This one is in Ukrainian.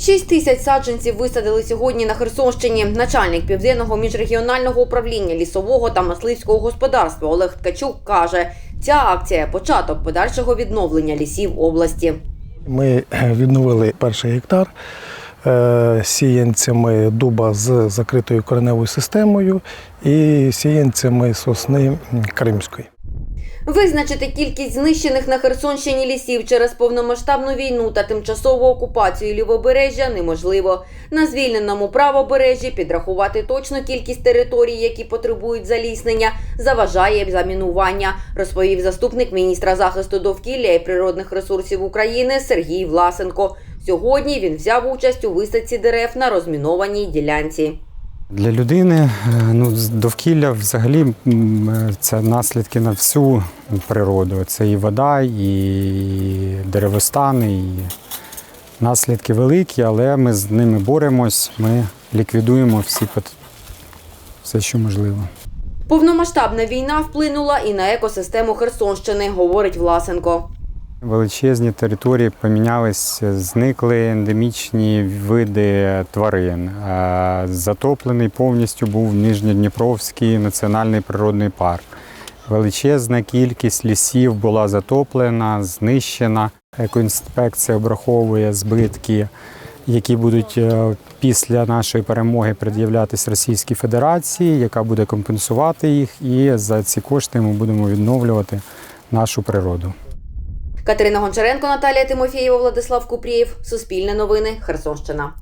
Шість тисяч саджанців висадили сьогодні на Херсонщині. Начальник південного міжрегіонального управління лісового та мисливського господарства Олег Ткачук каже, ця акція початок подальшого відновлення лісів області. Ми відновили перший гектар е, сіянцями дуба з закритою кореневою системою і сіянцями сосни кримської. Визначити кількість знищених на Херсонщині лісів через повномасштабну війну та тимчасову окупацію лівобережжя неможливо. На звільненому правобережжі підрахувати точну кількість територій, які потребують заліснення, заважає замінування, розповів заступник міністра захисту довкілля і природних ресурсів України Сергій Власенко. Сьогодні він взяв участь у висадці дерев на розмінованій ділянці. Для людини е, ну, довкілля взагалі е, це наслідки на всю природу. Це і вода, і деревостани, і наслідки великі, але ми з ними боремось, ми ліквідуємо всі все, що можливо. Повномасштабна війна вплинула і на екосистему Херсонщини, говорить Власенко. Величезні території помінялись, зникли ендемічні види тварин. Затоплений повністю був Нижньодніпровський національний природний парк. Величезна кількість лісів була затоплена, знищена. Екоінспекція обраховує збитки, які будуть е, після нашої перемоги пред'являтись Російській Федерації, яка буде компенсувати їх, і за ці кошти ми будемо відновлювати нашу природу. Катерина Гончаренко, Наталія Тимофієва, Владислав Купрієв. Суспільне новини. Херсонщина.